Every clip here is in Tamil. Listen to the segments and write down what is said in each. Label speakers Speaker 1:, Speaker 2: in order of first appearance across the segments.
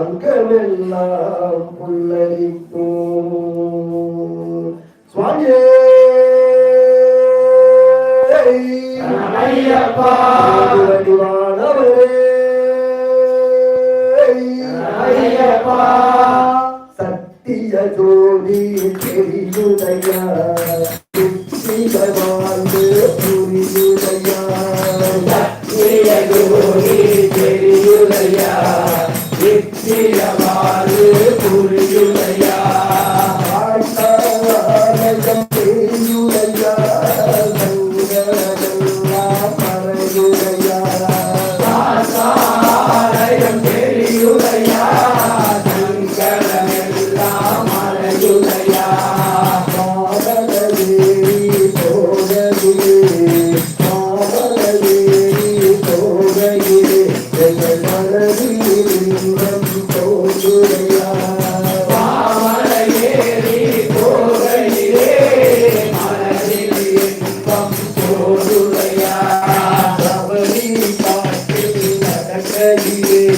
Speaker 1: அங்கமெல்லாம் புல்லரிக்கும் சுவாமியே. சத்திய ஜோதி தெரியுதையா. வாழ்ந்து புரியுதையா.
Speaker 2: சத்திய
Speaker 1: ஜோதி தெரியுதையா.
Speaker 2: பேசியவாறு புரியுதையா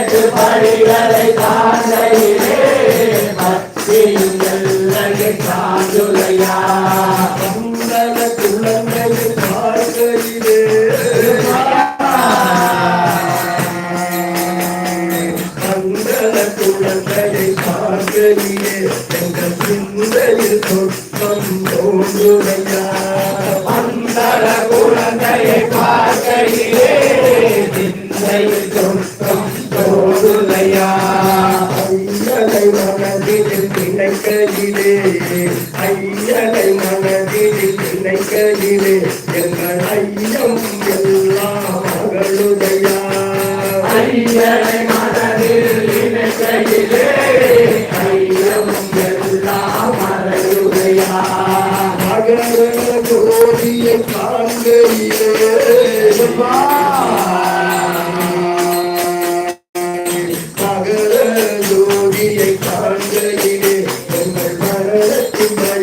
Speaker 1: எட்டு படிகளை
Speaker 2: தாண்டையிலே மத்தியில் காந்துலையா
Speaker 1: உங்கள குழந்தையில் வாழ்க்கையிலே மங்கள குழந்தையை பார்க்கையிலே எங்கள் சிந்தையில் சொத்தம் தோன்றுலையா
Speaker 2: மங்கள குழந்தையை பார்க்கையிலே
Speaker 1: கண்ணனை மனதில் நினைக்கையிலே எங்கள் ஐயம் எல்லாம் மகளுதையா
Speaker 2: ஐயனை மனதில் நினைக்கையிலே ஐயம் எல்லாம் மகளுதையா
Speaker 1: மகள கோடியை காண்கையிலே